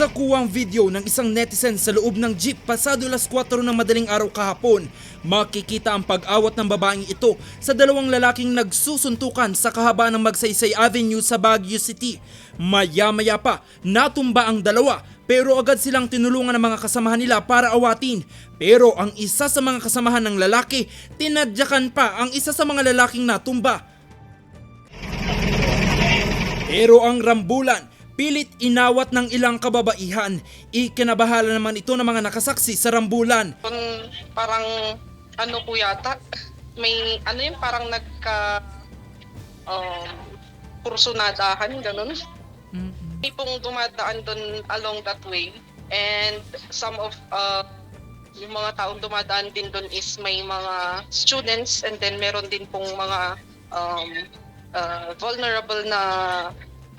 Sa kuwang video ng isang netizen sa loob ng jeep pasado alas 4 ng madaling araw kahapon, makikita ang pag-awat ng babaeng ito sa dalawang lalaking nagsusuntukan sa kahabaan ng Magsaysay Avenue sa Baguio City. Maya-maya pa, natumba ang dalawa pero agad silang tinulungan ng mga kasamahan nila para awatin. Pero ang isa sa mga kasamahan ng lalaki, tinadyakan pa ang isa sa mga lalaking natumba. Pero ang rambulan, pilit inawat ng ilang kababaihan. Ikinabahala naman ito ng mga nakasaksi sa rambulan. Parang ano po yata, may ano yung parang nagka um, kursunadahan, ganun. May pong dumadaan doon along that way and some of uh, yung mga taong dumadaan din doon is may mga students and then meron din pong mga um, uh, vulnerable na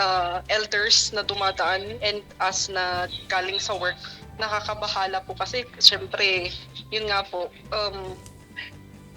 uh, elders na dumadaan and as na galing sa work nakakabahala po kasi syempre yun nga po um,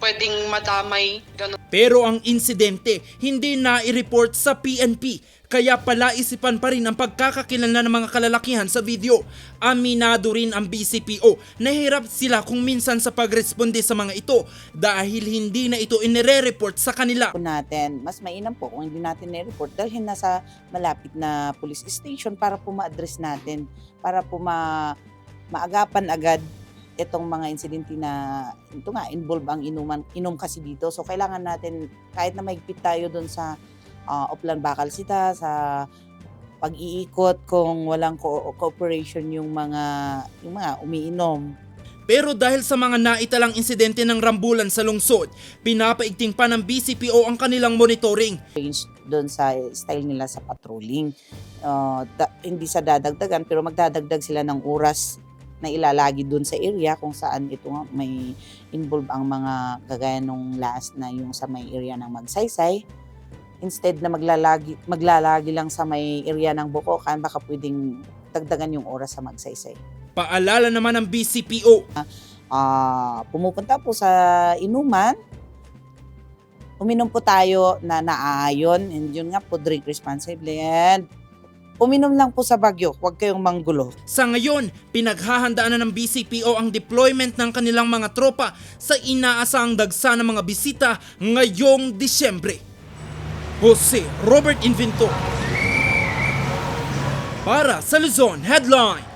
pwedeng madamay ganun Pero ang insidente hindi na-report sa PNP kaya palaisipan pa rin ang pagkakakilala ng mga kalalakihan sa video. Aminado rin ang BCPO na hirap sila kung minsan sa pagresponde sa mga ito dahil hindi na ito inire-report sa kanila. natin, mas mainam po kung hindi natin na-report dahil nasa malapit na police station para po ma-address natin, para po ma maagapan agad itong mga insidente na ito nga involve ang inuman inom kasi dito so kailangan natin kahit na mahigpit tayo doon sa uh, Oplan Bakal Sita sa pag-iikot kung walang co- cooperation yung mga yung mga umiinom Pero dahil sa mga naitalang insidente ng rambulan sa lungsod, pinapaigting pa ng BCPO ang kanilang monitoring. change doon sa style nila sa patrolling. Uh, da- hindi sa dadagdagan pero magdadagdag sila ng oras na ilalagi doon sa area kung saan ito nga may involve ang mga kagaya nung last na yung sa may area ng Magsaysay. Instead na maglalagi, maglalagi lang sa may area ng Bukokan, baka pwedeng dagdagan yung oras sa Magsaysay. Paalala naman ng BCPO, ah pumupunta po sa inuman, uminom po tayo na naaayon, and yun nga po, drink responsibly, and uminom lang po sa bagyo, huwag kayong manggulo. Sa ngayon, pinaghahandaan na ng BCPO ang deployment ng kanilang mga tropa sa inaasahang dagsa ng mga bisita ngayong Disyembre. Jose Robert Inventor Para sa Luzon Headline